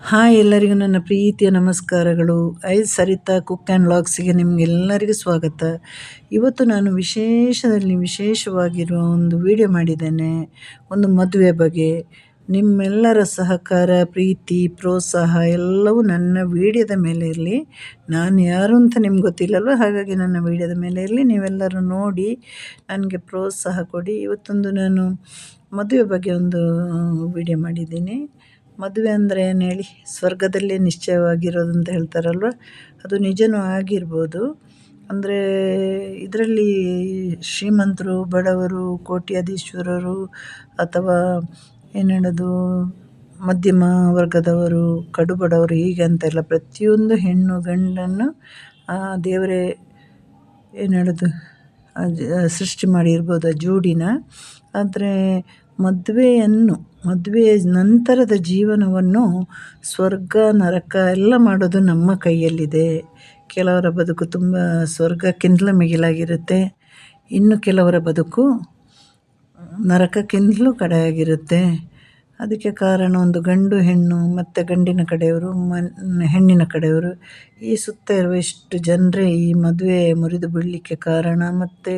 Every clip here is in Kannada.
ಹಾಯ್ ಎಲ್ಲರಿಗೂ ನನ್ನ ಪ್ರೀತಿಯ ನಮಸ್ಕಾರಗಳು. ಐ ಸರಿತಾ ಕುಕ್ ಆ್ಯಂಡ್ ಲಾಗ್ಸಿಗೆ ನಿಮಗೆಲ್ಲರಿಗೂ ಸ್ವಾಗತ. ಇವತ್ತು ನಾನು ವಿಶೇಷದಲ್ಲಿ ವಿಶೇಷವಾಗಿರುವ ಒಂದು ವಿಡಿಯೋ ಮಾಡಿದ್ದೇನೆ. ಒಂದು ಮದುವೆ ಬಗ್ಗೆ. ನಿಮ್ಮೆಲ್ಲರ ಸಹಕಾರ, ಪ್ರೀತಿ, ಪ್ರೋತ್ಸಾಹ ಎಲ್ಲವೂ ನನ್ನ ವಿಡಿಯೋದ ಮೇಲೆ ಇರಲಿ. ನಾನು ಯಾರು ಅಂತ ನಿಮ್ಗೆ ಗೊತ್ತಿಲ್ಲಲ್ವ? ಹಾಗಾಗಿ ನನ್ನ ವಿಡಿಯೋದ ಮೇಲೆ ಇರಲಿ. ನೀವೆಲ್ಲರೂ ನೋಡಿ ನನಗೆ ಪ್ರೋತ್ಸಾಹ ಕೊಡಿ. ಇವತ್ತೊಂದು ನಾನು ಮದುವೆ ಬಗ್ಗೆ ಒಂದು ವಿಡಿಯೋ ಮಾಡಿದ್ದೀನಿ. ಮದುವೆ ಅಂದರೆ ಏನು ಹೇಳಿ? ಸ್ವರ್ಗದಲ್ಲೇ ನಿಶ್ಚಯವಾಗಿರೋದು ಅಂತ ಹೇಳ್ತಾರಲ್ವ? ಅದು ನಿಜವೂ ಆಗಿರ್ಬೋದು. ಅಂದರೆ ಇದರಲ್ಲಿ ಶ್ರೀಮಂತರು, ಬಡವರು, ಕೋಟ್ಯಾಧೀಶ್ವರರು ಅಥವಾ ಏನು ಹೇಳೋದು? ಮಧ್ಯಮ ವರ್ಗದವರು ಕಡು ಬಡವರು ಹೀಗೆ ಅಂತೆಲ್ಲ ಪ್ರತಿಯೊಂದು ಹೆಣ್ಣು ಗಂಡನ್ನು ಆ ದೇವರೇ ಏನು ಹೇಳೋದು? ಸೃಷ್ಟಿ ಮಾಡಿರ್ಬೋದು ಆ ಜೋಡಿನ. ಆದರೆ ಮದುವೆಯನ್ನು ಮದುವೆಯ ನಂತರದ ಜೀವನವನ್ನು ಸ್ವರ್ಗ, ನರಕ ಎಲ್ಲ ಮಾಡೋದು ನಮ್ಮ ಕೈಯಲ್ಲಿದೆ. ಕೆಲವರ ಬದುಕು ತುಂಬ ಸ್ವರ್ಗಕ್ಕಿಂತಲೂ ಮಿಗಿಲಾಗಿರುತ್ತೆ. ಇನ್ನು ಕೆಲವರ ಬದುಕು ನರಕಕ್ಕಿಂತಲೂ ಕಡೆಯಾಗಿರುತ್ತೆ. ಅದಕ್ಕೆ ಕಾರಣ ಒಂದು ಗಂಡು ಹೆಣ್ಣು ಮತ್ತು ಗಂಡಿನ ಕಡೆಯವರು, ಮನ್, ಹೆಣ್ಣಿನ ಕಡೆಯವರು. ಈ ಸುತ್ತ ಇರುವ ಇಷ್ಟು ಜನರೇ ಈ ಮದುವೆ ಮುರಿದು ಬೀಳಲಿಕ್ಕೆ ಕಾರಣ ಮತ್ತು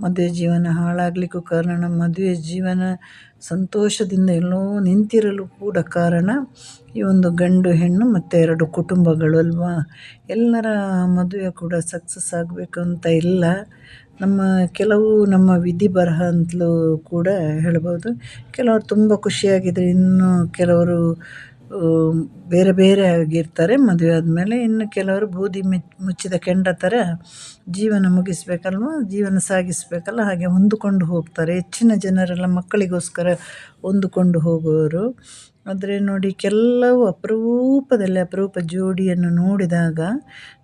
ಮದುವೆ ಜೀವನ ಹಾಳಾಗಲಿಕ್ಕೂ ಕಾರಣ, ಮದುವೆ ಜೀವನ ಸಂತೋಷದಿಂದ ಎಲ್ಲೋ ನಿಂತಿರಲು ಕೂಡ ಕಾರಣ ಈ ಒಂದು ಗಂಡು ಹೆಣ್ಣು ಮತ್ತು ಎರಡು ಕುಟುಂಬಗಳು ಅಲ್ವಾ? ಎಲ್ಲರ ಮದುವೆ ಕೂಡ ಸಕ್ಸಸ್ ಆಗಬೇಕು ಅಂತ ಇಲ್ಲ. ನಮ್ಮ ಕೆಲವು ನಮ್ಮ ವಿಧಿ ಬರಹ ಅಂತಲೂ ಕೂಡ ಹೇಳ್ಬೋದು ಕೆಲವರು ತುಂಬ ಖುಷಿಯಾಗಿದ್ದರೆ ಇನ್ನು ಕೆಲವರು ಬೇರೆ ಬೇರೆ ಆಗಿರ್ತಾರೆ, ಮದುವೆ ಆದಮೇಲೆ ಇನ್ನು ಕೆಲವರು ಬೂದಿ ಮುಚ್ಚಿದ ಕೆಂಡ ಥರ ಜೀವನ ಮುಗಿಸ್ಬೇಕಲ್ವ? ಜೀವನ ಸಾಗಿಸಬೇಕಲ್ಲ, ಹಾಗೆ ಹೊಂದಿಕೊಂಡು ಹೋಗ್ತಾರೆ. ಹೆಚ್ಚಿನ ಜನರೆಲ್ಲ ಮಕ್ಕಳಿಗೋಸ್ಕರ ಹೊಂದಿಕೊಂಡು ಹೋಗುವವರು ಆದರೆ ನೋಡಿ ಕೆಲವು ಅಪರೂಪದಲ್ಲಿ ಅಪರೂಪ ಜೋಡಿಯನ್ನು ನೋಡಿದಾಗ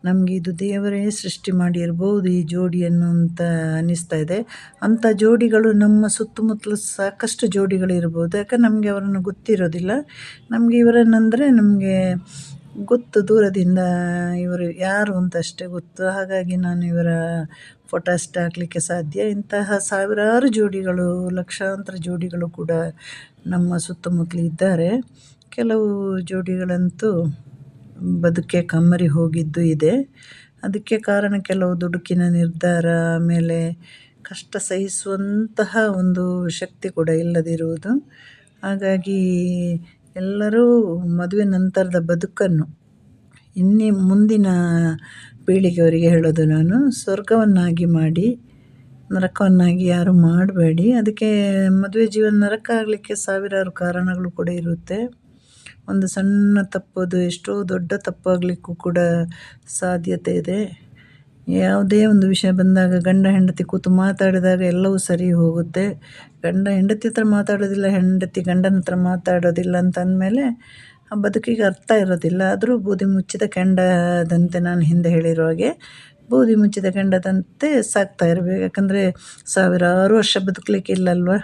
ನಮಗೆ ಇದು ದೇವರೇ ಸೃಷ್ಟಿ ಮಾಡಿರ್ಬೋದು ಈ ಜೋಡಿಯನ್ನು ಅಂತ ಅನ್ನಿಸ್ತಾ ಇದೆ. ಅಂಥ ಜೋಡಿಗಳು ನಮ್ಮ ಸುತ್ತಮುತ್ತಲು ಸಾಕಷ್ಟು ಜೋಡಿಗಳು ಇರ್ಬೋದು ಯಾಕಂದ್ರೆ ನಮಗೆ ಅವರನ್ನು ಗೊತ್ತಿರೋದಿಲ್ಲ. ನಮಗೆ ಇವರನ್ನಂದರೆ ನಮಗೆ ಗೊತ್ತು ದೂರದಿಂದ ಇವರು ಯಾರು ಅಂತ ಅಷ್ಟೇ ಗೊತ್ತು. ಹಾಗಾಗಿ ನಾನು ಇವರ ಫೋಟೋ ಅಷ್ಟೇ ಹಾಕಲಿಕ್ಕೆ ಸಾಧ್ಯ. ಇಂತಹ ಸಾವಿರಾರು ಜೋಡಿಗಳು, ಲಕ್ಷಾಂತರ ಜೋಡಿಗಳು ಕೂಡ ನಮ್ಮ ಸುತ್ತಮುತ್ತಲು ಇದ್ದಾರೆ. ಕೆಲವು ಜೋಡಿಗಳಂತೂ ಬದುಕೆ ಕಮ್ಮರಿ ಹೋಗಿದ್ದು ಇದೆ. ಅದಕ್ಕೆ ಕಾರಣ ಕೆಲವು ದುಡುಕಿನ ನಿರ್ಧಾರ, ಆಮೇಲೆ ಕಷ್ಟ ಸಹಿಸುವಂತಹ ಒಂದು ಶಕ್ತಿ ಕೂಡ ಇಲ್ಲದಿರುವುದು. ಹಾಗಾಗಿ ಎಲ್ಲರೂ ಮದುವೆ ನಂತರದ ಬದುಕನ್ನು, ಇನ್ನಿ ಮುಂದಿನ ಪೀಳಿಗೆಯವರಿಗೆ ಹೇಳೋದು ನಾನು, ಸ್ವರ್ಗವನ್ನಾಗಿ ಮಾಡಿ, ನರಕವನ್ನಾಗಿ ಯಾರು ಮಾಡಬೇಡಿ. ಅದಕ್ಕೆ ಮದುವೆ ಜೀವನ ನರಕ ಆಗಲಿಕ್ಕೆ ಸಾವಿರಾರು ಕಾರಣಗಳು ಕೂಡ ಇರುತ್ತೆ. ಒಂದು ಸಣ್ಣ ತಪ್ಪದು, ಎಷ್ಟೋ ದೊಡ್ಡ ತಪ್ಪಾಗಲಿಕ್ಕೂ ಕೂಡ ಸಾಧ್ಯತೆ ಇದೆ. ಯಾವುದೇ ಒಂದು ವಿಷಯ ಬಂದಾಗ ಗಂಡ ಹೆಂಡತಿ ಕೂತು ಮಾತಾಡಿದಾಗ ಎಲ್ಲವೂ ಸರಿ ಹೋಗುತ್ತೆ. ಗಂಡ ಹೆಂಡತಿ ಹತ್ರ ಮಾತಾಡೋದಿಲ್ಲ, ಹೆಂಡತಿ ಗಂಡನ ಹತ್ರ ಮಾತಾಡೋದಿಲ್ಲ ಅಂತ ಅಂದಮೇಲೆ ಆ ಬದುಕಿಗೆ ಅರ್ಥ ಇರೋದಿಲ್ಲ. ಆದರೂ ಬೂದಿ ಮುಚ್ಚಿದ ಕೆಂಡದಂತೆ ನಾನು ಹಿಂದೆ ಹೇಳಿರೋ ಹಾಗೆ ಬೂದಿ ಮುಚ್ಚಿದ ಕೆಂಡದಂತೆ ಸಾಕ್ತಾ ಇರಬೇಕು. ಯಾಕಂದರೆ ಸಾವಿರಾರು ವರ್ಷ ಬದುಕಲಿಕ್ಕೆ ಇಲ್ಲಲ್ವ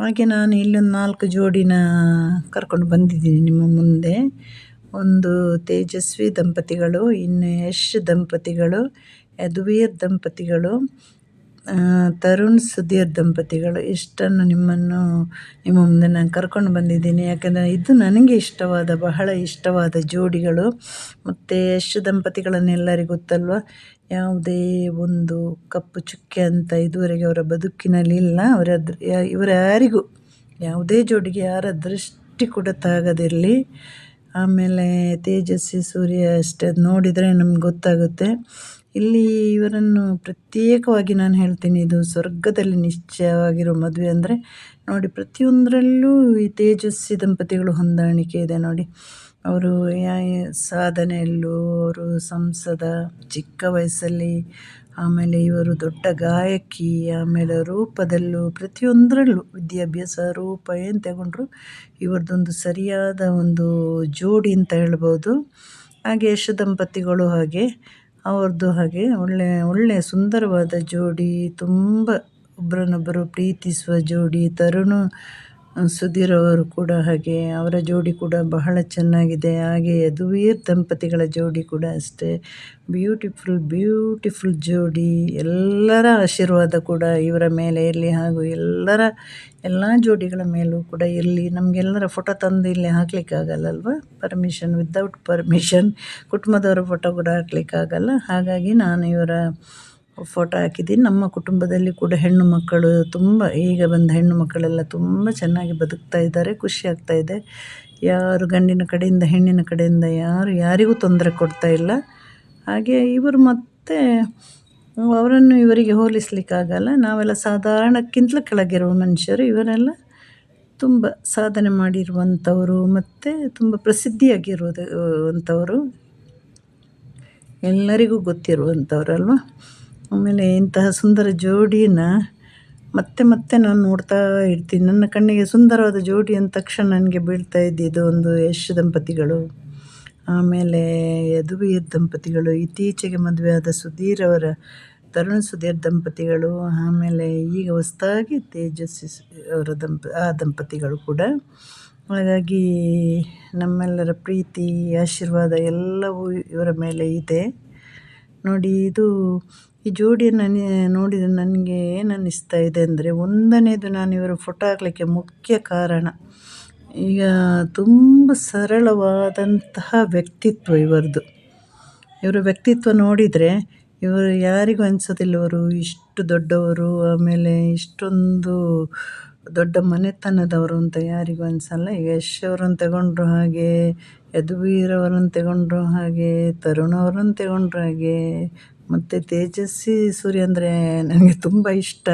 ಹಾಗೆ ನಾನು ಇಲ್ಲೊಂದು ನಾಲ್ಕು ಜೋಡಿನ ಕರ್ಕೊಂಡು ಬಂದಿದ್ದೀನಿ ನಿಮ್ಮ ಮುಂದೆ. ಒಂದು ತೇಜಸ್ವಿ ದಂಪತಿಗಳು, ಇನ್ನು ಯಶ್ ದಂಪತಿಗಳು. ಯದುವೀರ್ ದಂಪತಿಗಳು ತರುಣ್ ಸುಧೀರ್ ದಂಪತಿಗಳು, ಇಷ್ಟನ್ನು ನಿಮ್ಮನ್ನು, ನಿಮ್ಮ ಮುಂದೆ ನಾನು ಕರ್ಕೊಂಡು ಬಂದಿದ್ದೀನಿ. ಯಾಕೆಂದರೆ ಇದು ನನಗೆ ಇಷ್ಟವಾದ, ಬಹಳ ಇಷ್ಟವಾದ ಜೋಡಿಗಳು. ಮತ್ತು ಯಶ್ ದಂಪತಿಗಳನ್ನೆಲ್ಲರಿಗೂ ಗೊತ್ತಲ್ವ? ಯಾವುದೇ ಒಂದು ಕಪ್ಪು ಚುಕ್ಕೆ ಅಂತ ಇದುವರೆಗೆ ಅವರ ಬದುಕಿನಲ್ಲಿ ಇಲ್ಲ ಅವರ ಇವರ ಯಾರಿಗೂ ಯಾವುದೇ ಜೋಡಿಗೆ ಯಾರ ದೃಷ್ಟಿ ಕೂಡ ತಾಗದಿರಲಿ. ಆಮೇಲೆ ತೇಜಸ್ವಿ ಸೂರ್ಯ ಅಷ್ಟೇ. ನೋಡಿದರೆ ನಮ್ಗೆ ಗೊತ್ತಾಗುತ್ತೆ. ಇಲ್ಲಿ ಇವರನ್ನು ಪ್ರತ್ಯೇಕವಾಗಿ ನಾನು ಹೇಳ್ತೀನಿ, ಇದು ಸ್ವರ್ಗದಲ್ಲಿ ನಿಶ್ಚಯವಾಗಿರೋ ಮದುವೆ ಅಂದರೆ ನೋಡಿ, ಪ್ರತಿಯೊಂದರಲ್ಲೂ ಈ ತೇಜಸ್ವಿ ದಂಪತಿಗಳು ಹೊಂದಾಣಿಕೆ ಇದೆ ನೋಡಿ. ಅವರು ಸಾಧನೆಯಲ್ಲೂ, ಅವರು ಸಂಸದ, ಚಿಕ್ಕ ವಯಸ್ಸಲ್ಲಿ, ಆಮೇಲೆ ಇವರು ದೊಡ್ಡ ಗಾಯಕಿ, ಆಮೇಲೆ ರೂಪದಲ್ಲೂ, ಪ್ರತಿಯೊಂದರಲ್ಲೂ ವಿದ್ಯಾಭ್ಯಾಸ ರೂಪ ಏನು ತಗೊಂಡ್ರು ಇವರದೊಂದು ಸರಿಯಾದ ಒಂದು ಜೋಡಿ ಅಂತ ಹೇಳ್ಬೋದು. ಹಾಗೆ ಯಶ ದಂಪತಿಗಳು ಹಾಗೆ ಅವ್ರದ್ದು ಹಾಗೆ ಒಳ್ಳೆಯ ಒಳ್ಳೆಯ ಸುಂದರವಾದ ಜೋಡಿ ತುಂಬ ಒಬ್ಬರನ್ನೊಬ್ಬರು ಪ್ರೀತಿಸುವ ಜೋಡಿ ತರುಣ್ ಸುಧೀರ್ ಅವರು ಕೂಡ ಹಾಗೆ, ಅವರ ಜೋಡಿ ಕೂಡ ಬಹಳ ಚೆನ್ನಾಗಿದೆ. ಹಾಗೆ ಯದುವೀರ್ ದಂಪತಿಗಳ ಜೋಡಿ ಕೂಡ ಅಷ್ಟೇ. ಬ್ಯೂಟಿಫುಲ್ ಬ್ಯೂಟಿಫುಲ್ ಜೋಡಿ. ಎಲ್ಲರ ಆಶೀರ್ವಾದ ಕೂಡ ಇವರ ಮೇಲೆ ಇರಲಿ ಹಾಗೂ ಎಲ್ಲರ ಎಲ್ಲ ಜೋಡಿಗಳ ಮೇಲೂ ಕೂಡ ಇರಲಿ ನಮಗೆಲ್ಲರ ಫೋಟೋ ತಂದು ಇಲ್ಲಿ ಹಾಕ್ಲಿಕ್ಕಾಗಲ್ಲಲ್ವ? ಪರ್ಮಿಷನ್ ವಿದೌಟ್ ಪರ್ಮಿಷನ್ ಕುಟುಂಬದವರ ಫೋಟೋ ಕೂಡ ಹಾಕ್ಲಿಕ್ಕಾಗಲ್ಲ. ಹಾಗಾಗಿ ನಾನು ಇವರ ಫೋಟೋ ಹಾಕಿದ್ದೀನಿ. ನಮ್ಮ ಕುಟುಂಬದಲ್ಲಿ ಕೂಡ ಹೆಣ್ಣು ಮಕ್ಕಳು ತುಂಬ, ಈಗ ಬಂದ ಹೆಣ್ಣು ಮಕ್ಕಳೆಲ್ಲ ತುಂಬ ಚೆನ್ನಾಗಿ ಬದುಕ್ತಾ ಇದ್ದಾರೆ, ಖುಷಿ ಆಗ್ತಾ ಇದೆ. ಯಾರು ಗಂಡಿನ ಕಡೆಯಿಂದ, ಹೆಣ್ಣಿನ ಕಡೆಯಿಂದ ಯಾರು ಯಾರಿಗೂ ತೊಂದರೆ ಕೊಡ್ತಾ ಇಲ್ಲ. ಹಾಗೆ ಇವರು ಮತ್ತೆ, ಅವರನ್ನು ಇವರಿಗೆ ಹೋಲಿಸ್ಲಿಕ್ಕಾಗಲ್ಲ ನಾವೆಲ್ಲ ಸಾಧಾರಣಕ್ಕಿಂತಲೂ ಕೆಳಗಿರುವ ಮನುಷ್ಯರು. ಇವರೆಲ್ಲ ತುಂಬ ಸಾಧನೆ ಮಾಡಿರುವಂಥವರು ಮತ್ತು ತುಂಬ ಪ್ರಸಿದ್ಧಿಯಾಗಿರುವುದು ಎಲ್ಲರಿಗೂ ಗೊತ್ತಿರುವಂಥವ್ರಲ್ವ ಆಮೇಲೆ ಇಂತಹ ಸುಂದರ ಜೋಡಿನ ಮತ್ತೆ ಮತ್ತೆ ನಾನು ನೋಡ್ತಾ ಇರ್ತೀನಿ. ನನ್ನ ಕಣ್ಣಿಗೆ ಸುಂದರವಾದ ಜೋಡಿ ಅಂದ ತಕ್ಷಣ ನನಗೆ ಬೀಳ್ತಾ ಇದ್ದಿದ್ದು ಒಂದು ಯಶ್ ದಂಪತಿಗಳು. ಆಮೇಲೆ ಯದುವೀರ್ ದಂಪತಿಗಳು, ಇತ್ತೀಚೆಗೆ ಮದುವೆಯಾದ ಸುಧೀರ್ ಅವರ ತರುಣ್ ಸುಧೀರ್ ದಂಪತಿಗಳು, ಆಮೇಲೆ ಈಗ ಹೊಸದಾಗಿ ತೇಜಸ್ವಿ ಅವರ ದಂಪ, ಆ ದಂಪತಿಗಳು ಕೂಡ. ಹಾಗಾಗಿ ನಮ್ಮೆಲ್ಲರ ಪ್ರೀತಿ, ಆಶೀರ್ವಾದ ಎಲ್ಲವೂ ಇವರ ಮೇಲೆ ಇದೆ. ನೋಡಿ, ಇದು ಈ ಜೋಡಿಯನ್ನು ನೋಡಿದರೆ ನನಗೆ ಏನು ಅನ್ನಿಸ್ತಾ ಇದೆ ಅಂದರೆ ಒಂದನೇದು ನಾನು ಇವರ ಫೋಟೋ ಹಾಕಲಿಕ್ಕೆ ಮುಖ್ಯ ಕಾರಣ. ಈಗ ತುಂಬ ಸರಳವಾದಂತಹ ವ್ಯಕ್ತಿತ್ವ ಇವರದು ಇವರ ವ್ಯಕ್ತಿತ್ವ ನೋಡಿದರೆ ಇವರು ಯಾರಿಗೂ ಅನಿಸೋದಿಲ್ಲ ಇವರು ಇಷ್ಟು ದೊಡ್ಡವರು, ಆಮೇಲೆ ಇಷ್ಟೊಂದು ದೊಡ್ಡ ಮನೆತನದವರು ಅಂತ ಯಾರಿಗೂ ಅನಿಸಲ್ಲ. ಈಗ ಯಶ್ ಅವರನ್ನು ತಗೊಂಡ್ರು ಹಾಗೆ ಯದುವೀರ್ ಅವರನ್ನು ತಗೊಂಡ್ರು ಹಾಗೆ ತರುಣ್ ಅವರನ್ನು ತಗೊಂಡ್ರು ಹಾಗೆ ಮತ್ತು ತೇಜಸ್ವಿ ಸೂರ್ಯ ಅಂದರೆ ನನಗೆ ತುಂಬ ಇಷ್ಟ.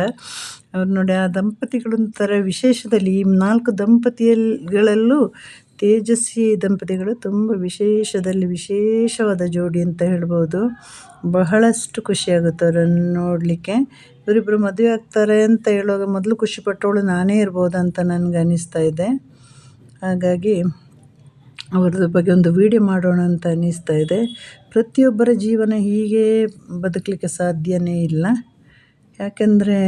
ಅವ್ರು ನೋಡಿ, ಆ ದಂಪತಿಗಳೊಂಥರ ವಿಶೇಷದಲ್ಲಿ ಈ ನಾಲ್ಕು ದಂಪತಿಯಲ್ಗಳಲ್ಲೂ ತೇಜಸ್ವಿ ದಂಪತಿಗಳು ತುಂಬ ವಿಶೇಷದಲ್ಲಿ ವಿಶೇಷವಾದ ಜೋಡಿ ಅಂತ ಹೇಳ್ಬೋದು. ಬಹಳಷ್ಟು ಖುಷಿಯಾಗುತ್ತೆ ಅವರನ್ನು ನೋಡಲಿಕ್ಕೆ. ಇವರಿಬ್ಬರು ಮದುವೆ ಆಗ್ತಾರೆ ಅಂತ ಹೇಳುವಾಗ ಮೊದಲು ಖುಷಿಪಟ್ಟವಳು ನಾನೇ ಇರ್ಬೋದು ಅಂತ ನನಗೆ ಅನ್ನಿಸ್ತಾ ಇದೆ. ಹಾಗಾಗಿ ಅವ್ರದ್ದು ಬಗ್ಗೆ ಒಂದು ವೀಡಿಯೋ ಮಾಡೋಣ ಅಂತ ಅನ್ನಿಸ್ತಾ ಇದೆ. ಪ್ರತಿಯೊಬ್ಬರ ಜೀವನ ಹೀಗೆ ಬದುಕಲಿಕ್ಕೆ ಸಾಧ್ಯವೇ ಇಲ್ಲ. ಯಾಕೆಂದರೆ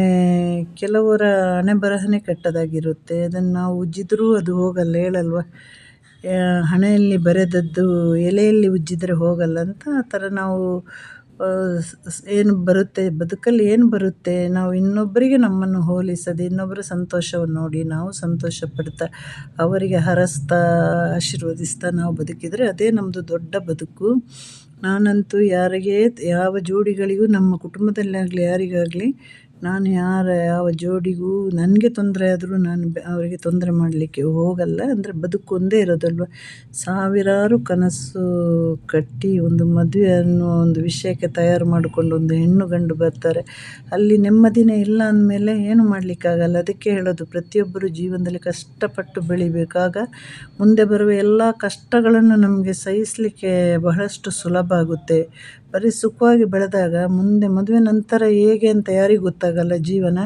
ಕೆಲವರ ಹಣೆ ಬರಹನೇ ಕೆಟ್ಟದಾಗಿರುತ್ತೆ. ಅದನ್ನು ನಾವು ಉಜ್ಜಿದ್ರೂ ಅದು ಹೋಗಲ್ಲ, ಹೇಳಲ್ವ? ಹಣೆಯಲ್ಲಿ ಬರೆದದ್ದು ಎಲೆಯಲ್ಲಿ ಉಜ್ಜಿದರೆ ಹೋಗಲ್ಲ ಅಂತ ಆ ಥರ ನಾವು ಏನು ಬರುತ್ತೆ, ಬದುಕಲ್ಲಿ ಏನು ಬರುತ್ತೆ, ನಾವು ಇನ್ನೊಬ್ಬರಿಗೆ ನಮ್ಮನ್ನು ಹೋಲಿಸದೆ, ಇನ್ನೊಬ್ಬರ ಸಂತೋಷವನ್ನು ನೋಡಿ ನಾವು ಸಂತೋಷ ಪಡ್ತಾ ಅವರಿಗೆ ಹರಸ್ತಾ, ಆಶೀರ್ವದಿಸ್ತಾ ನಾವು ಬದುಕಿದರೆ ಅದೇ ನಮ್ಮದು ದೊಡ್ಡ ಬದುಕು. ನಾನಂತೂ ಯಾರಿಗೆ, ಯಾವ ಜೋಡಿಗಳಿಗೂ, ನಮ್ಮ ಕುಟುಂಬದಲ್ಲಾಗಲಿ, ಯಾರಿಗಾಗಲಿ ನಾನು ಯಾರ ಯಾವ ಜೋಡಿಗೂ ನನಗೆ ತೊಂದರೆ ಆದರೂ ನಾನು ಅವರಿಗೆ ತೊಂದರೆ ಮಾಡಲಿಕ್ಕೆ ಹೋಗಲ್ಲ. ಅಂದರೆ ಬದುಕು ಒಂದೇ ಇರೋದಲ್ವ? ಸಾವಿರಾರು ಕನಸು ಕಟ್ಟಿ ಒಂದು ಮದುವೆ ಅನ್ನೋ ಒಂದು ವಿಷಯಕ್ಕೆ ತಯಾರು ಮಾಡಿಕೊಂಡು ಒಂದು ಹೆಣ್ಣು ಗಂಡು ಬರ್ತಾರೆ. ಅಲ್ಲಿ ನೆಮ್ಮದಿನೇ ಇಲ್ಲ ಅಂದಮೇಲೆ ಏನು ಮಾಡಲಿಕ್ಕಾಗಲ್ಲ? ಅದಕ್ಕೆ ಹೇಳೋದು, ಪ್ರತಿಯೊಬ್ಬರು ಜೀವನದಲ್ಲಿ ಕಷ್ಟಪಟ್ಟು ಬೆಳಿಬೇಕಾಗ ಮುಂದೆ ಬರುವ ಎಲ್ಲ ಕಷ್ಟಗಳನ್ನು ನಮಗೆ ಸಹಿಸಲಿಕ್ಕೆ ಬಹಳಷ್ಟು ಸುಲಭ ಆಗುತ್ತೆ. ಬರೀ ಸುಖವಾಗಿ ಬೆಳೆದಾಗ ಮುಂದೆ ಮದುವೆ ನಂತರ ಹೇಗೆ ಅಂತ ಯಾರಿಗೂ ಗೊತ್ತಾಗಲ್ಲ ಜೀವನ.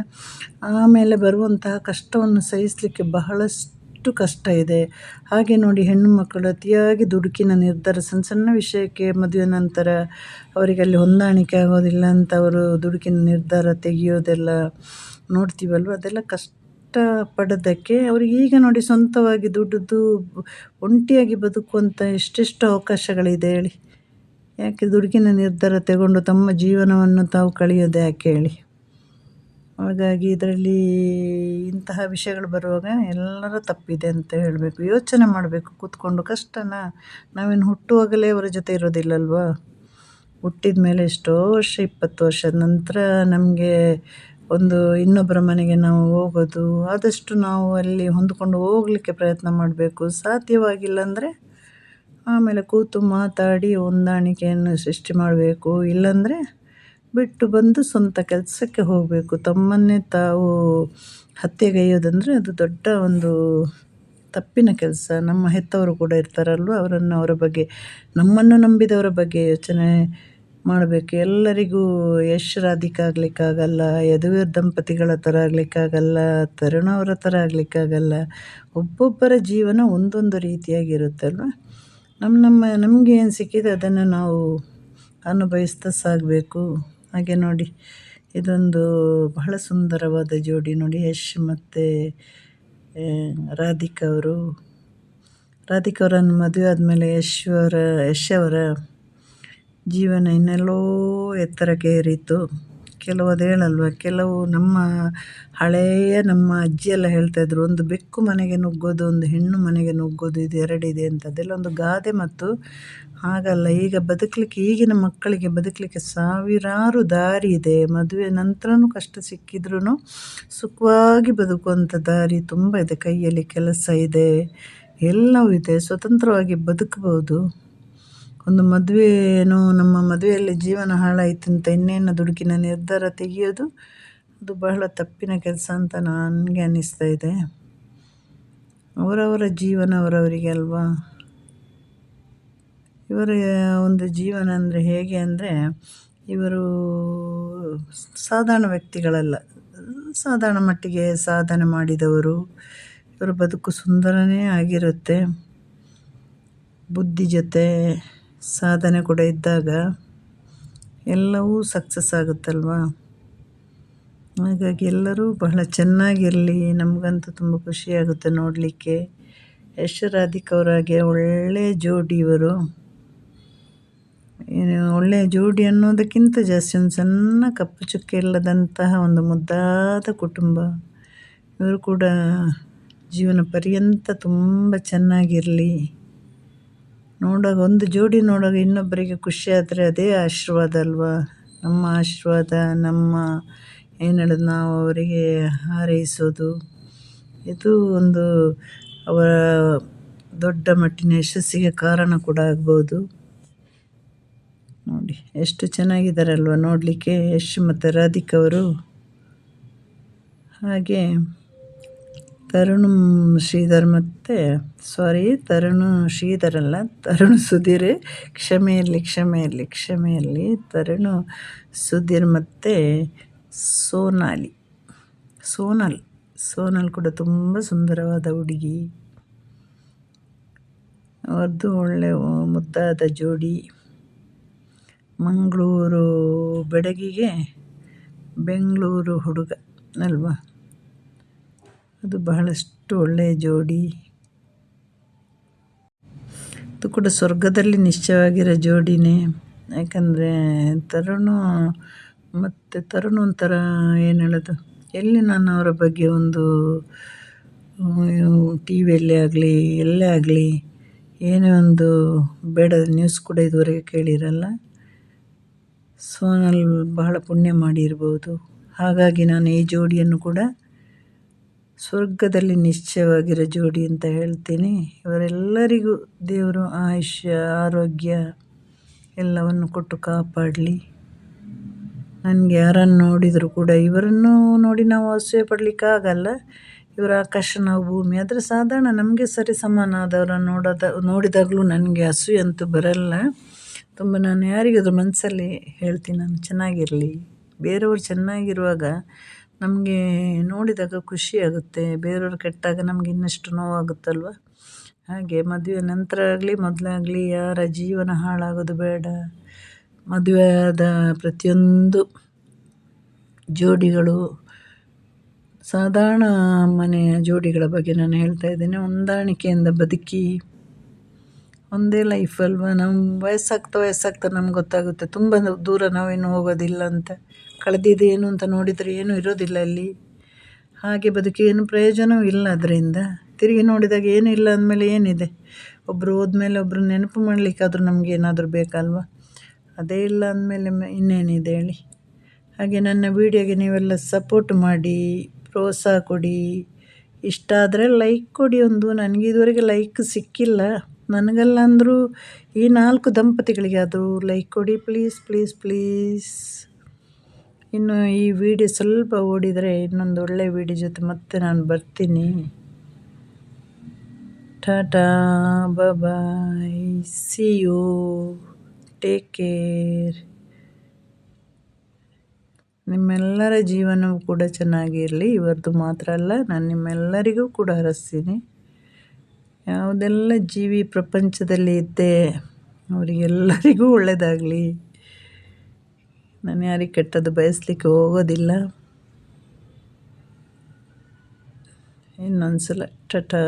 ಆಮೇಲೆ ಬರುವಂತಹ ಕಷ್ಟವನ್ನು ಸಹಿಸಲಿಕ್ಕೆ ಬಹಳಷ್ಟು ಕಷ್ಟ ಇದೆ. ಹಾಗೆ ನೋಡಿ ಹೆಣ್ಣು ಮಕ್ಕಳು ಅತಿಯಾಗಿ ದುಡುಕಿನ ನಿರ್ಧಾರ, ಸಣ್ಣ ಸಣ್ಣ ವಿಷಯಕ್ಕೆ ಮದುವೆ ನಂತರ ಅವರಿಗೆ ಅಲ್ಲಿ ಹೊಂದಾಣಿಕೆ ಆಗೋದಿಲ್ಲ ಅಂತ ಅವರು ದುಡುಕಿನ ನಿರ್ಧಾರ ತೆಗೆಯೋದೆಲ್ಲ ನೋಡ್ತೀವಲ್ವ? ಅದೆಲ್ಲ ಕಷ್ಟ ಪಡೋದಕ್ಕೆ ಅವ್ರಿಗೆ ಈಗ ನೋಡಿ ಸ್ವಂತವಾಗಿ ದುಡಿದು ಒಂಟಿಯಾಗಿ ಬದುಕುವಂಥ ಎಷ್ಟೆಷ್ಟು ಅವಕಾಶಗಳಿದೆ ಹೇಳಿ. ಯಾಕೆ ದುಡುಕಿನ ನಿರ್ಧಾರ ತಗೊಂಡು ತಮ್ಮ ಜೀವನವನ್ನು ತಾವು ಕಳೆಯೋದು ಯಾಕೆ ಹೇಳಿ? ಹಾಗಾಗಿ ಇದರಲ್ಲಿ ಇಂತಹ ವಿಷಯಗಳು ಬರುವಾಗ ಎಲ್ಲರ ತಪ್ಪಿದೆ ಅಂತ ಹೇಳಬೇಕು. ಯೋಚನೆ ಮಾಡಬೇಕು, ಕೂತ್ಕೊಂಡು. ಕಷ್ಟನ? ನಾವೇನು ಹುಟ್ಟುವಾಗಲೇ ಅವರ ಜೊತೆ ಇರೋದಿಲ್ಲಲ್ವಾ? ಹುಟ್ಟಿದ ಮೇಲೆ ಎಷ್ಟೋ ವರ್ಷ, ಇಪ್ಪತ್ತು ವರ್ಷದ ನಂತರ ನಮಗೆ ಒಂದು ಇನ್ನೊಬ್ಬರ ಮನೆಗೆ ನಾವು ಹೋಗೋದು, ಆದಷ್ಟು ನಾವು ಅಲ್ಲಿ ಹೊಂದ್ಕೊಂಡು ಹೋಗಲಿಕ್ಕೆ ಪ್ರಯತ್ನ ಮಾಡಬೇಕು. ಸಾಧ್ಯವಾಗಿಲ್ಲ ಅಂದರೆ ಆಮೇಲೆ ಕೂತು ಮಾತಾಡಿ ಹೊಂದಾಣಿಕೆಯನ್ನು ಸೃಷ್ಟಿ ಮಾಡಬೇಕು, ಇಲ್ಲಾಂದರೆ ಬಿಟ್ಟು ಬಂದು ಸ್ವಂತ ಕೆಲಸಕ್ಕೆ ಹೋಗಬೇಕು. ತಮ್ಮನ್ನೇ ತಾವು ಹತ್ಯೆಗೈಯೋದಂದರೆ ಅದು ದೊಡ್ಡ ಒಂದು ತಪ್ಪಿನ ಕೆಲಸ. ನಮ್ಮ ಹೆತ್ತವರು ಕೂಡ ಇರ್ತಾರಲ್ವ, ಅವರನ್ನು ಅವರ ಬಗ್ಗೆ, ನಮ್ಮನ್ನು ನಂಬಿದವರ ಬಗ್ಗೆ ಯೋಚನೆ ಮಾಡಬೇಕು. ಎಲ್ಲರಿಗೂ ಯಶ್ ರಾಧಿಕಾ ಆಗಲಿಕ್ಕಾಗಲ್ಲ ಯದುವೀರ್ ದಂಪತಿಗಳ ಥರ ಆಗಲಿಕ್ಕಾಗಲ್ಲ, ತರುಣ ಅವರ ಥರ ಆಗಲಿಕ್ಕಾಗಲ್ಲ. ಒಬ್ಬೊಬ್ಬರ ಜೀವನ ಒಂದೊಂದು ರೀತಿಯಾಗಿರುತ್ತಲ್ವ? ನಮ್ಮ ನಮ್ಮ, ನಮಗೆ ಏನು ಸಿಕ್ಕಿದೆ ಅದನ್ನು ನಾವು ಅನುಭವಿಸ್ತಾ ಸಾಗಬೇಕು. ಹಾಗೆ ನೋಡಿ, ಇದೊಂದು ಬಹಳ ಸುಂದರವಾದ ಜೋಡಿ ನೋಡಿ. ಯಶ್ ಮತ್ತು ರಾಧಿಕಾ ಅವರು. ರಾಧಿಕಾ ಅವರನ್ನು ಮದುವೆ ಆದಮೇಲೆ ಯಶ್ ಅವರ ಯಶ್ ಅವರ ಜೀವನ ಇನ್ನೆಲ್ಲೋ ಎತ್ತರಕ್ಕೆ ಏರಿತು ಕೆಲವು ಅದು ಕೆಲವು ನಮ್ಮ ಹಳೆಯ ನಮ್ಮ ಅಜ್ಜಿಯೆಲ್ಲ ಹೇಳ್ತಾಯಿದ್ರು ಒಂದು ಬೆಕ್ಕು ಮನೆಗೆ ನುಗ್ಗೋದು, ಒಂದು ಹೆಣ್ಣು ಮನೆಗೆ ನುಗ್ಗೋದು ಇದು ಎರಡಿದೆ ಅಂತ ಅದೆಲ್ಲ ಒಂದು ಗಾದೆ ಮತ್ತು ಹಾಗಲ್ಲ. ಈಗ ಬದುಕಲಿಕ್ಕೆ, ಈಗಿನ ಮಕ್ಕಳಿಗೆ ಬದುಕಲಿಕ್ಕೆ ಸಾವಿರಾರು ದಾರಿ ಇದೆ. ಮದುವೆ ನಂತರನೂ ಕಷ್ಟ ಸಿಕ್ಕಿದ್ರೂ ಸುಖವಾಗಿ ಬದುಕುವಂಥ ದಾರಿ ತುಂಬ ಇದೆ. ಕೈಯಲ್ಲಿ ಕೆಲಸ ಇದೆ, ಎಲ್ಲವೂ ಇದೆ. ಸ್ವತಂತ್ರವಾಗಿ ಬದುಕಬಹುದು ಒಂದು ಮದುವೆನೋ ನಮ್ಮ ಮದುವೆಯಲ್ಲಿ ಜೀವನ ಹಾಳಾಯಿತು ಅಂತ ಇನ್ನೇನು ದುಡುಕಿನ ನಿರ್ಧಾರ ತೆಗೆಯೋದು, ಅದು ಬಹಳ ತಪ್ಪಿನ ಕೆಲಸ ಅಂತ ನನಗೆ ಅನ್ನಿಸ್ತಾ ಇದೆ. ಅವರವರ ಜೀವನ ಅವರವರಿಗೆ ಅಲ್ವಾ? ಇವರ ಒಂದು ಜೀವನ ಅಂದರೆ ಹೇಗೆ ಅಂದರೆ, ಇವರು ಸಾಧಾರಣ ವ್ಯಕ್ತಿಗಳಲ್ಲ, ಸಾಧಾರಣ ಮಟ್ಟಿಗೆ ಸಾಧನೆ ಮಾಡಿದವರು. ಇವರ ಬದುಕು ಸುಂದರನೇ ಆಗಿರುತ್ತೆ. ಬುದ್ಧಿ ಜೊತೆ ಸಾಧನೆ ಕೂಡ ಇದ್ದಾಗ ಎಲ್ಲವೂ ಸಕ್ಸಸ್ ಆಗುತ್ತಲ್ವಾ? ಹಾಗಾಗಿ ಎಲ್ಲರೂ ಬಹಳ ಚೆನ್ನಾಗಿರಲಿ. ನಮಗಂತೂ ತುಂಬ ಖುಷಿಯಾಗುತ್ತೆ ನೋಡಲಿಕ್ಕೆ. ಯಶ್ ರಾಧಿಕ್ ಅವರಾಗೆ ಒಳ್ಳೆಯ ಜೋಡಿ ಇವರು. ಒಳ್ಳೆಯ ಜೋಡಿ ಅನ್ನೋದಕ್ಕಿಂತ ಜಾಸ್ತಿ ಒಂದು ಸಣ್ಣ ಕಪ್ಪು ಚುಕ್ಕೆ ಇಲ್ಲದಂತಹ ಒಂದು ಮುದ್ದಾದ ಕುಟುಂಬ. ಇವರು ಕೂಡ ಜೀವನ ಪರ್ಯಂತ ತುಂಬ ಚೆನ್ನಾಗಿರಲಿ. ನೋಡುವಾಗ ಒಂದು ಜೋಡಿ ನೋಡುವಾಗ ಇನ್ನೊಬ್ಬರಿಗೆ ಖುಷಿ ಆದರೆ ಅದೇ ಆಶೀರ್ವಾದ ಅಲ್ವಾ? ನಮ್ಮ ಆಶೀರ್ವಾದ, ನಮ್ಮ ಏನು ಹೇಳೋದು ನಾವು ಅವರಿಗೆ ಹಾರೈಸೋದು. ಇದು ಒಂದು ಅವರ ದೊಡ್ಡ ಮಟ್ಟಿನ ಯಶಸ್ಸಿಗೆ ಕಾರಣ ಕೂಡ ಆಗ್ಬೋದು. ನೋಡಿ, ಎಷ್ಟು ಚೆನ್ನಾಗಿದ್ದಾರಲ್ವ ನೋಡಲಿಕ್ಕೆ. ಯಶ್ ಮತ್ತು ರಾಧಿಕವರು ಹಾಗೆ ತರುಣ್ ಶ್ರೀಧರ್ ಮತ್ತು ಸಾರಿ ತರುಣ್ ಶ್ರೀಧರ್ ಅಲ್ಲ, ತರುಣ್ ಸುಧೀರ್ ಕ್ಷಮೆಯಲ್ಲಿ ಕ್ಷಮೆಯಲ್ಲಿ ಕ್ಷಮೆಯಲ್ಲಿ ತರುಣ್ ಸುಧೀರ್ ಮತ್ತು ಸೋನಾಲಿ. ಸೋನಲ್ ಸೋನಲ್ ಕೂಡ ತುಂಬ ಸುಂದರವಾದ ಹುಡುಗಿ. ಅವ್ರದ್ದು ಒಳ್ಳೆ ಮುದ್ದಾದ ಜೋಡಿ. ಮಂಗಳೂರು ಬೆಡಗಿಗೆ ಬೆಂಗಳೂರು ಹುಡುಗ, ಅಲ್ವಾ? ಅದು ಬಹಳಷ್ಟು ಒಳ್ಳೆಯ ಜೋಡಿ. ಅದು ಕೂಡ ಸ್ವರ್ಗದಲ್ಲಿ ನಿಶ್ಚಯವಾಗಿರೋ ಜೋಡಿನೇ. ಯಾಕಂದರೆ ತರುಣು ಮತ್ತು ತರುಣ ಒಂಥರ ಏನು ಹೇಳೋದು? ಎಲ್ಲಿ ನಾನು ಅವರ ಬಗ್ಗೆ ಒಂದು ಟಿ ವಿಯಲ್ಲೇ ಆಗಲಿ, ಎಲ್ಲೇ ಆಗಲಿ, ಏನೇ ಒಂದು ಬೇಡ ನ್ಯೂಸ್ ಕೂಡ ಇದುವರೆಗೆ ಕೇಳಿರಲ್ಲ. ಸೋನಲ್ ಬಹಳ ಪುಣ್ಯ ಮಾಡಿರ್ಬೋದು. ಹಾಗಾಗಿ ನಾನು ಈ ಜೋಡಿಯನ್ನು ಕೂಡ ಸ್ವರ್ಗದಲ್ಲಿ ನಿಶ್ಚಯವಾಗಿರೋ ಜೋಡಿ ಅಂತ ಹೇಳ್ತೀನಿ. ಇವರೆಲ್ಲರಿಗೂ ದೇವರು ಆಯುಷ್ಯ, ಆರೋಗ್ಯ ಎಲ್ಲವನ್ನು ಕೊಟ್ಟು ಕಾಪಾಡಲಿ. ನನಗೆ ಯಾರನ್ನು ನೋಡಿದರೂ ಕೂಡ ಇವರನ್ನು ನೋಡಿ ನಾವು ಅಸೂಯೆ ಪಡಲಿಕ್ಕಾಗಲ್ಲ ಇವರ ಆಕಾಶ ನಾವು ಭೂಮಿ. ಆದರೆ ಸಾಧಾರಣ ನಮಗೆ ಸರಿ ಸಮಾನಾದವರನ್ನು ನೋಡೋದ, ನೋಡಿದಾಗಲೂ ನನಗೆ ಅಸೂಯೆ ಅಂತೂ ಬರಲ್ಲ. ತುಂಬ ನಾನು ಯಾರಿಗಾದ್ರೂ ಮನಸ್ಸಲ್ಲಿ ಹೇಳ್ತೀನಿ, ನಾನು ಚೆನ್ನಾಗಿರಲಿ. ಬೇರೆಯವರು ಚೆನ್ನಾಗಿರುವಾಗ ನಮಗೆ ನೋಡಿದಾಗ ಖುಷಿಯಾಗುತ್ತೆ ಬೇರೆಯವ್ರು ಕೆಟ್ಟಾಗ ನಮ್ಗೆ ಇನ್ನಷ್ಟು ನೋವಾಗುತ್ತಲ್ವ? ಹಾಗೆ ಮದುವೆ ನಂತರ ಆಗಲಿ ಮೊದಲಾಗಲಿ ಯಾರ ಜೀವನ ಹಾಳಾಗೋದು ಬೇಡ. ಮದುವೆ ಪ್ರತಿಯೊಂದು ಜೋಡಿಗಳು, ಸಾಧಾರಣ ಮನೆಯ ಜೋಡಿಗಳ ಬಗ್ಗೆ ನಾನು ಹೇಳ್ತಾ ಇದ್ದೇನೆ. ಹೊಂದಾಣಿಕೆಯಿಂದ ಬದುಕಿ ಒಂದೇ ಲೈಫ್ ಅಲ್ವಾ? ನಮ್ಮ ವಯಸ್ಸಾಗ್ತಾ ವಯಸ್ಸಾಗ್ತಾ ನಮ್ಗೆ ಗೊತ್ತಾಗುತ್ತೆ. ತುಂಬ ದೂರ ನಾವೇನು ಹೋಗೋದಿಲ್ಲ ಅಂತ ಕಳೆದಿದ್ದೇನು ಅಂತ ನೋಡಿದರೆ ಏನೂ ಇರೋದಿಲ್ಲ ಅಲ್ಲಿ. ಹಾಗೆ ಬದುಕಿ ಏನು ಪ್ರಯೋಜನವೂ ಇಲ್ಲ ಅದರಿಂದ. ತಿರುಗಿ ನೋಡಿದಾಗ ಏನೂ ಇಲ್ಲ ಅಂದಮೇಲೆ ಏನಿದೆ? ಒಬ್ಬರು ಹೋದ್ಮೇಲೆ ಒಬ್ಬರು ನೆನಪು ಮಾಡಲಿಕ್ಕಾದ್ರೂ ನಮಗೆ ಏನಾದರೂ ಬೇಕಲ್ವ? ಅದೇ ಇಲ್ಲ ಅಂದಮೇಲೆ ಇನ್ನೇನಿದೆ ಹೇಳಿ. ಹಾಗೆ ನನ್ನ ವೀಡಿಯೋಗೆ ನೀವೆಲ್ಲ ಸಪೋರ್ಟ್ ಮಾಡಿ, ಪ್ರೋತ್ಸಾಹ ಕೊಡಿ. ಇಷ್ಟ ಆದರೆ ಲೈಕ್ ಕೊಡಿ ಒಂದು. ನನಗೆ ಇದುವರೆಗೆ ಲೈಕ್ ಸಿಕ್ಕಿಲ್ಲ. ನನಗಲ್ಲ ಅಂದರೂ ಈ ನಾಲ್ಕು ದಂಪತಿಗಳಿಗಾದರೂ ಲೈಕ್ ಕೊಡಿ ಪ್ಲೀಸ್ ಪ್ಲೀಸ್ ಪ್ಲೀಸ್ ಇನ್ನು ಈ ವಿಡಿಯೋ ಸ್ವಲ್ಪ ಓಡಿದರೆ ಇನ್ನೊಂದು ಒಳ್ಳೆ ವಿಡಿಯೋ ಜೊತೆ ಮತ್ತೆ ನಾನು ಬರ್ತೀನಿ. Ta-ta bye see you take care ನಿಮ್ಮೆಲ್ಲರ ಜೀವನವೂ ಕೂಡ ಚೆನ್ನಾಗಿರಲಿ. ಇವರದ್ದು ಮಾತ್ರ ಅಲ್ಲ, ನಾನು ನಿಮ್ಮೆಲ್ಲರಿಗೂ ಕೂಡ ಹರಸ್ತೀನಿ. ಯಾವುದೆಲ್ಲ ಜೀವಿ ಪ್ರಪಂಚದಲ್ಲಿ ಇದ್ದೆ, ಅವರಿಗೆಲ್ಲರಿಗೂ ಒಳ್ಳೆಯದಾಗಲಿ ನಾನು ಯಾರಿಗೆ ಕೆಟ್ಟದ್ದು ಬಯಸಲಿಕ್ಕೆ ಹೋಗೋದಿಲ್ಲ. ಇನ್ನೊಂದ್ಸಲ, ta-ta,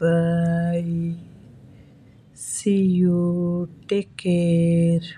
bye. See you take care